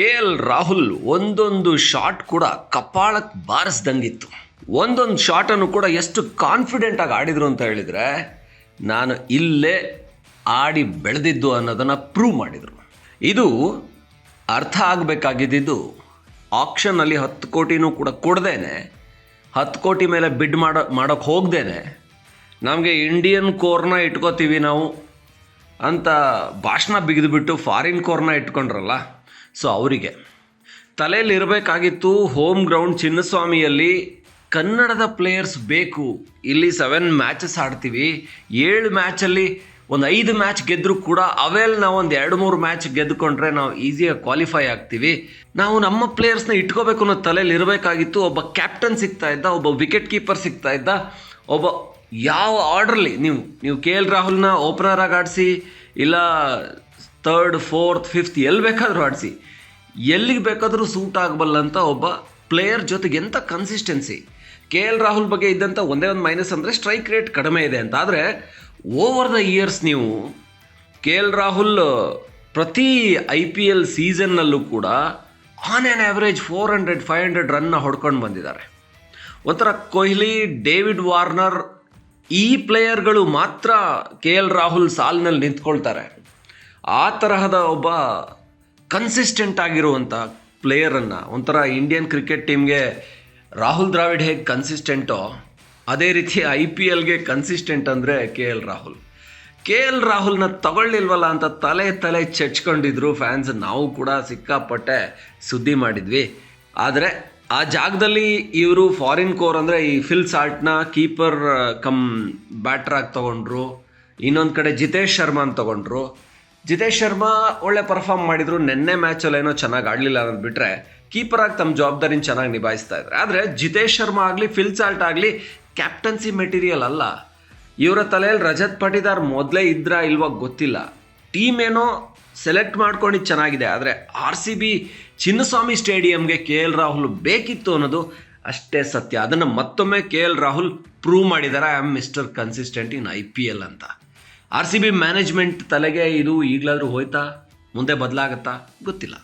K L Rahul ಒಂದೊಂದು shot ಕೂಡ ಕಪಾಳಕ್ಕೆ ಬಾರಿಸ್ದಂಗಿತ್ತು. ಒಂದೊಂದು ಶಾಟನ್ನು ಕೂಡ ಎಷ್ಟು ಕಾನ್ಫಿಡೆಂಟಾಗಿ ಆಡಿದರು ಅಂತ ಹೇಳಿದರೆ, ನಾನು ಇಲ್ಲೇ ಆಡಿ ಬೆಳೆದಿದ್ದು ಅನ್ನೋದನ್ನು ಪ್ರೂವ್ ಮಾಡಿದರು. ಇದು ಅರ್ಥ ಆಗಬೇಕಾಗಿದ್ದು ಆಕ್ಷನಲ್ಲಿ ಹತ್ತು ಕೋಟಿನೂ ಕೂಡ ಕೊಡ್ದೇನೆ, ಹತ್ತು ಕೋಟಿ ಮೇಲೆ ಬಿಡ್ ಮಾಡೋ ಮಾಡೋಕ್ಕೆ ಹೋಗ್ದೇನೆ, ನಮಗೆ ಇಂಡಿಯನ್ ಕೋರ್ನ ಇಟ್ಕೋತೀವಿ ನಾವು ಅಂತ ಭಾಷಣ ಬಿಗಿದುಬಿಟ್ಟು ಫಾರಿನ್ ಕೋರ್ನ ಇಟ್ಕೊಂಡ್ರಲ್ಲ ಸೊ ಅವರಿಗೆ ತಲೆಯಲ್ಲಿ ಇರಬೇಕಾಗಿತ್ತು ಹೋಮ್ ಗ್ರೌಂಡ್ ಚಿನ್ನಸ್ವಾಮಿಯಲ್ಲಿ ಕನ್ನಡದ ಪ್ಲೇಯರ್ಸ್ ಬೇಕು. ಇಲ್ಲಿ ಸೆವೆನ್ ಮ್ಯಾಚಸ್ ಆಡ್ತೀವಿ. ಏಳು ಮ್ಯಾಚಲ್ಲಿ ಒಂದು ಐದು ಮ್ಯಾಚ್ ಗೆದ್ದರೂ ಕೂಡ ಅವೆಲ್ ನಾವು ಒಂದು ಎರಡು ಮೂರು ಮ್ಯಾಚ್ ಗೆದ್ದುಕೊಂಡ್ರೆ ನಾವು ಈಸಿಯಾಗಿ ಕ್ವಾಲಿಫೈ ಆಗ್ತೀವಿ. ನಾವು ನಮ್ಮ ಪ್ಲೇಯರ್ಸ್ನ ಇಟ್ಕೋಬೇಕು ಅನ್ನೋ ತಲೆಯಲ್ಲಿ ಇರಬೇಕಾಗಿತ್ತು ಒಬ್ಬ ಕ್ಯಾಪ್ಟನ್ ಸಿಗ್ತಾ ಇದ್ದ, ಒಬ್ಬ ವಿಕೆಟ್ ಕೀಪರ್ ಸಿಗ್ತಾ ಇದ್ದ, ಒಬ್ಬ ಯಾವ ಆರ್ಡ್ರಲ್ಲಿ ನೀವು ನೀವು ಕೆ ಎಲ್ ರಾಹುಲ್ನ ಓಪನರ್ ಆಗಿ ಆಡಿಸಿ, ಇಲ್ಲ ತರ್ಡ್ ಫೋರ್ತ್ ಫಿಫ್ತ್ ಎಲ್ಲಿ ಬೇಕಾದರೂ ಆಡಿಸಿ. ಎಲ್ಲಿಗೆ ಬೇಕಾದರೂ ಸೂಟ್ ಆಗಬಲ್ಲಂತ ಒಬ್ಬ ಪ್ಲೇಯರ್ ಜೊತೆಗೆ ಎಂಥ ಕನ್ಸಿಸ್ಟೆನ್ಸಿ ಕೆ ಎಲ್ ರಾಹುಲ್ ಬಗ್ಗೆ ಇದ್ದಂಥ ಒಂದೇ ಒಂದು ಮೈನಸ್ ಅಂದರೆ ಸ್ಟ್ರೈಕ್ ರೇಟ್ ಕಡಿಮೆ ಇದೆ ಅಂತ. ಆದರೆ ಓವರ್ ದ ಇಯರ್ಸ್ ನೀವು ಕೆ ಎಲ್ ರಾಹುಲ್ ಪ್ರತಿ ಐ ಪಿ ಎಲ್ ಸೀಸನ್ನಲ್ಲೂ ಕೂಡ on an average four hundred five hundred ರನ್ನ ಹೊಡ್ಕೊಂಡು ಬಂದಿದ್ದಾರೆ. ಒಂಥರ ಕೊಹ್ಲಿ, ಡೇವಿಡ್ ವಾರ್ನರ್ ಈ ಪ್ಲೇಯರ್ಗಳು ಮಾತ್ರ ಕೆ ಎಲ್ ರಾಹುಲ್ ಸಾಲಿನಲ್ಲಿ ನಿಂತ್ಕೊಳ್ತಾರೆ. ಆ ತರಹದ ಒಬ್ಬ ಕನ್ಸಿಸ್ಟೆಂಟ್ ಆಗಿರುವಂಥ ಪ್ಲೇಯರನ್ನು ಒಂಥರ ಇಂಡಿಯನ್ ಕ್ರಿಕೆಟ್ ಟೀಮ್ಗೆ ರಾಹುಲ್ ದ್ರಾವಿಡ್ ಹೇಗೆ ಕನ್ಸಿಸ್ಟೆಂಟೋ ಅದೇ ರೀತಿ ಐ ಪಿ ಎಲ್ಗೆ ಕನ್ಸಿಸ್ಟೆಂಟ್ ಅಂದರೆ K L Rahul. K L ರಾಹುಲ್ನ ತಗೊಳ್ಳಿಲ್ವಲ್ಲ ಅಂತ ತಲೆ ತಲೆ ಚಚ್ಕೊಂಡಿದ್ರು ಫ್ಯಾನ್ಸ್ ನಾವು ಕೂಡ ಸಿಕ್ಕಾಪಟ್ಟೆ ಸುದ್ದಿ ಮಾಡಿದ್ವಿ. ಆದರೆ ಆ ಜಾಗದಲ್ಲಿ ಇವರು ಫಾರಿನ್ ಕೋರ್ ಅಂದರೆ ಈ ಫಿಲ್ ಸಾಲ್ಟ್ನ ಕೀಪರ್ ಕಮ್ ಬ್ಯಾಟ್ರಾಗಿ ತೊಗೊಂಡ್ರು. ಇನ್ನೊಂದು ಕಡೆ ಜಿತೇಶ್ ಶರ್ಮಾನ್ ತೊಗೊಂಡ್ರು. ಜಿತೇಶ್ ಶರ್ಮಾ ಒಳ್ಳೆ ಪರ್ಫಾರ್ಮ್ ಮಾಡಿದ್ರು, ನಿನ್ನೆ ಮ್ಯಾಚಲ್ಲಿ ಏನೋ ಚೆನ್ನಾಗಿ ಆಡಲಿಲ್ಲ ಅನ್ನೋದು ಬಿಟ್ಟರೆ ಕೀಪರ್ ಆಗಿ ತಮ್ಮ ಜವಾಬ್ದಾರಿನ ಚೆನ್ನಾಗಿ ನಿಭಾಯಿಸ್ತಾ ಇದ್ದಾರೆ ಆದರೆ ಜಿತೇಶ್ ಶರ್ಮಾ ಆಗಲಿ ಫಿಲ್ ಸಾಲ್ಟ್ ಆಗಲಿ ಕ್ಯಾಪ್ಟನ್ಸಿ ಮೆಟೀರಿಯಲ್ ಅಲ್ಲ. ಇವರ ತಲೆಯಲ್ಲಿ ರಜತ್ ಪಟಿದಾರ್ ಮೊದಲೇ ಇದ್ರಾ ಇಲ್ವಾ ಗೊತ್ತಿಲ್ಲ. ಟೀಮ್ ಏನೋ ಸೆಲೆಕ್ಟ್ ಮಾಡ್ಕೊಂಡಿದ್ದು ಚೆನ್ನಾಗಿದೆ. ಆದರೆ ಆರ್ ಸಿ ಬಿ ಚಿನ್ನಸ್ವಾಮಿ ಸ್ಟೇಡಿಯಂಗೆ ಕೆ ಎಲ್ ರಾಹುಲ್ ಬೇಕಿತ್ತು ಅನ್ನೋದು ಅಷ್ಟೇ ಸತ್ಯ. ಅದನ್ನು ಮತ್ತೊಮ್ಮೆ ಕೆ ಎಲ್ ರಾಹುಲ್ ಪ್ರೂವ್ ಮಾಡಿದ್ದಾರೆ I am mister consistent in I P L ಅಂತ. ಆರ್ ಸಿ ಬಿ ಮ್ಯಾನೇಜ್ಮೆಂಟ್ ತಲೆಗೆ ಇದು ಈಗಲಾದರೂ ಹೋಯ್ತಾ? ಮುಂದೆ ಬದಲಾಗತ್ತಾ? ಗೊತ್ತಿಲ್ಲ.